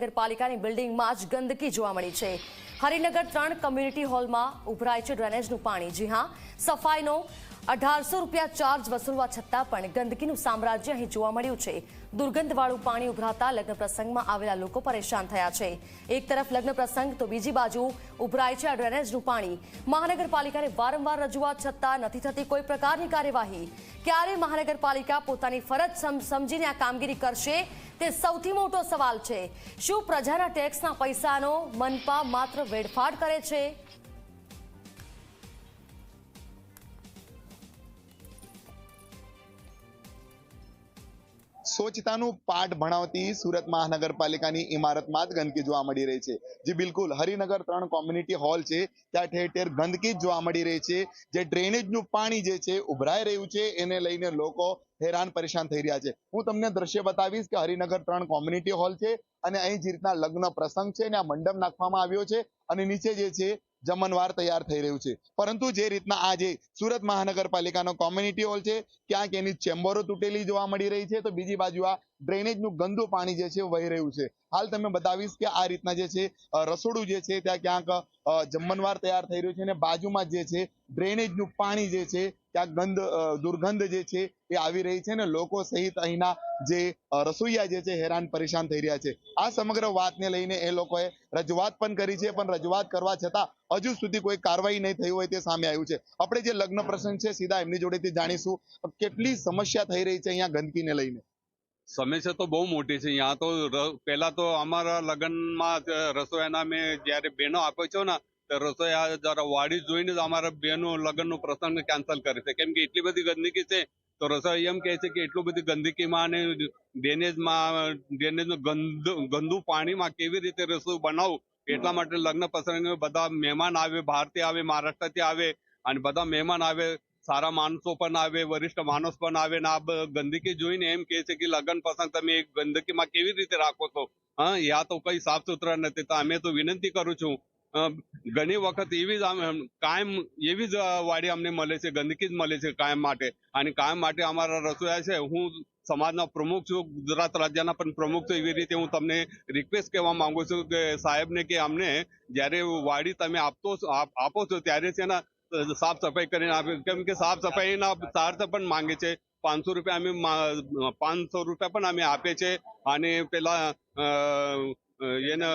નગરપાલિકાની બિલ્ડિંગમાં જ ગંદકી જોવા મળી છે. હરિનગર ત્રણ કમ્યુનિટી હોલમાં ઉભરાય છે ડ્રેનેજનું પાણી. જી હા, સફાઈનો અઢારસો રૂપિયા ચાર્જ વસૂલવા છતાં પણ ગંદકીનું સામ્રાજ્ય અહીં જોવા મળ્યું છે. દુર્ગંધવાળું પાણી ઉભરાતા લગ્ન પ્રસંગમાં આવેલા લોકો પરેશાન થયા છે. એક તરફ લગ્ન પ્રસંગ, તો બીજી બાજુ ઉભરાય છે ડ્રેનેજનું પાણી. મહાનગરપાલિકાને વારંવાર રજૂઆત છતાં નથી થતી કોઈ પ્રકારની કાર્યવાહી. ક્યારે મહાનગરપાલિકા પોતાની ફરજ સમ- સમજીને આ કામગીરી કરશે, તે સૌથી મોટો સવાલ છે. શું પ્રજાના ટેક્સના પૈસાનો મનપા માત્ર વેડફાટ કરે છે? સ્વચ્છતાનું પાઠ ભણાવતી સુરત મહાનગરપાલિકાની ઇમારતમાં જ ગંદકી જોવા મળી રહી છે. જે બિલકુલ હરિનગર ત્રણ કોમ્યુનિટી હોલ છે, ત્યાં ઠેર ઠેર ગંદકી જ જોવા મળી રહી છે. જે ડ્રેનેજનું પાણી જે છે, ઉભરાઈ રહ્યું છે, એને લઈને લોકો હેરાન પરેશાન થઈ રહ્યા છે. હું તમને દ્રશ્ય બતાવીશ કે હરિનગર ત્રણ કોમ્યુનિટી હોલ છે અને અહીં જે રીતના લગ્ન પ્રસંગ છે અને આ મંડપ નાખવામાં આવ્યો છે અને નીચે જે છે જમણવાર તૈયાર થઈ રહ્યું છે. પરંતુ જે રીતના આજે સુરત મહાનગરપાલિકાનો કોમ્યુનિટી હોલ છે, ક્યાંક એની ચેમ્બરો તૂટેલી જોવા મળી રહી છે, તો બીજી બાજુ આ ડ્રેનેજનું ગંદુ પાણી જે છે વહી રહ્યું છે. હાલ તમે બતાવીશ કે આ રીતના જે છે રસોડું જે છે ત્યાં ક્યાંક જમનવાર તૈયાર થઈ રહ્યું છે અને બાજુમાં જે છે ડ્રેનેજનું પાણી જે છે, ત્યાં ગંધ દુર્ગંધ જે છે એ આવી રહી છે ને લોકો સહિત અહીંના જે રસોઈયા જે છે હેરાન પરેશાન થઈ રહ્યા છે. આ સમગ્ર વાતને લઈને એ લોકોએ રજૂઆત પણ કરી છે, પણ રજૂઆત કરવા છતાં હજુ સુધી કોઈ કાર્યવાહી નહીં થઈ હોય તે સામે આવ્યું છે. આપણે જે લગ્ન પ્રસંગ છે, સીધા એમની જોડેથી જાણીશું કેટલી સમસ્યા થઈ રહી છે અહીંયા ગંદકીને લઈને. સમસ્યા તો બહુ મોટી છે. અહીંયા તો પહેલા તો અમારા લગ્નમાં રસોઈયાના મેં જ્યારે બહેનો આપ્યો છો ને રસોઈ જરા વાડી જોઈને જ અમારા બહેનો લગ્નનો પ્રસંગ કેન્સલ કરે છે. કેમ કે એટલી બધી ગંદકી છે તો રસોઈ એમ કહે છે કે એટલું બધી ગંદકીમાં અને ડ્રેનેજમાં, ડ્રેનેજનું ગંદુ ગંદુ પાણીમાં કેવી રીતે રસોઈ બનાવું? એટલા માટે લગ્ન પ્રસંગે બધા મહેમાન આવે, બહારથી આવે, મહારાષ્ટ્રથી આવે અને બધા મહેમાન આવે, સારા માણસો પણ આવે, વરિષ્ઠ માણસ પણ આવે ને આ ગંદકી જોઈને એમ કહે છે કે લગ્ન પ્રસંગ તમે ગંદકીમાં કેવી રીતે રાખો છો? હા, યા તો કઈ સાફ સુથરા નથી. તો અમે તો વિનંતી કરું છું ઘણી વખત એવી જ કાયમ એવી જ વાડી અમને મળે છે, ગંદકી જ મળે છે કાયમ માટે. અને કાયમ માટે અમારા રસોયા છે, હું સમાજના પ્રમુખ છું, ગુજરાત રાજ્યના પણ પ્રમુખ છું, એવી રીતે હું તમને રિક્વેસ્ટ કહેવા માંગુ છું કે સાહેબને કે અમને જ્યારે વાડી તમે આપતો આપ- છો, ત્યારે છે ને સાફ સફાઈ કરીને આપે. કેમ કે સાફ સફાઈના ચાર્જ પણ માંગે છે. પાંચસો રૂપિયા અમે પાંચસો રૂપિયા પણ અમે આપે છે. અને પેલા એને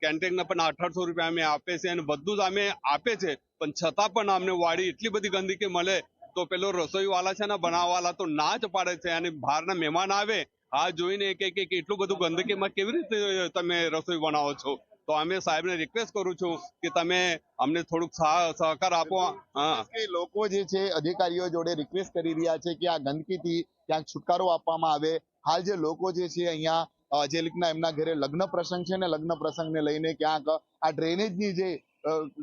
કેન્ટીનના પણ અઢારસો રૂપિયા અમે આપે છે અને બધું જ અમે આપે છે. પણ છતાં પણ અમને વાડી એટલી બધી ગંદકી મળે તો પેલો રસોઈવાલા છે ને બનાવવાલા તો ના જ પાડે છે અને બહારના મહેમાન આવે આ જોઈને કે કે એટલું બધું ગંદકીમાં કેવી રીતે તમે રસોઈ બનાવો છો? તો અમે સાહેબને રિક્વેસ્ટ કરું છું કે તમે અમને થોડુંક સહ- સહકાર આપો. લોકો જે છે, અધિકારીઓ જોડે રિક્વેસ્ટ કરી રહ્યા છે કે આ ગંદકીથી ક્યાંક છુટકારો આપવામાં આવે. હાલ જે લોકો જે છે અહીંયા જે રીતના એમના ઘરે લગ્ન પ્રસંગ છે ને લગ્ન પ્રસંગને લઈને ક્યાંક આ ડ્રેનેજની જે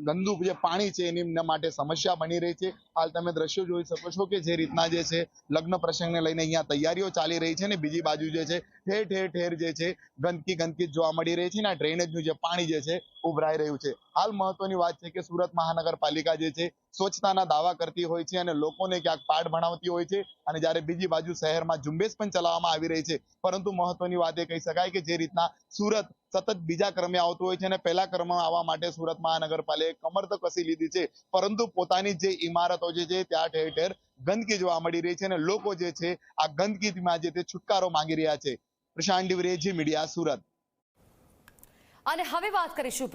ગંદુ જે પાણી છે એની એમના માટે સમસ્યા બની રહી છે. હાલ તમે દ્રશ્યો જોઈ શકો છો કે જે રીતના જે છે લગ્ન પ્રસંગને લઈને અહીંયા તૈયારીઓ ચાલી રહી છે ને બીજી બાજુ જે છે ઠેર ઠેર ઠેર જે છે ગંદકી ગંદકી જોવા મળી રહી છે ને આ ડ્રેનેજનું જે પાણી જે છે ઉભરાઈ રહ્યું છે. હાલ મહત્વની વાત છે કે સુરત મહાનગરપાલિકા જે છે, સ્વચ્છતાના દાવા કરતી હોય છે અને લોકોને ક્યાંક પાઠ ભણાવતી હોય છે અને જ્યારે બીજી બાજુ શહેરમાં ઝુંબેશ પણ ચલાવવામાં આવી રહી છે. પરંતુ મહત્વની વાત એ કહી શકાય કે જે રીતના સુરત સતત બીજા ક્રમે આવતું હોય છે અને પહેલા ક્રમમાં આવવા માટે સુરત મહાનગરપાલિકાએ કમર તો કસી લીધી છે, પરંતુ પોતાની જે ઇમારતો જે છે ત્યાં ઠેર ઠેર ગંદકી જોવા મળી રહી છે અને લોકો જે છે આ ગંદકીમાં જે તે છુટકારો માંગી રહ્યા છે. પ્રશાંત ડિવરેજી મીડિયા, સુરત. અને હવે વાત કરીશું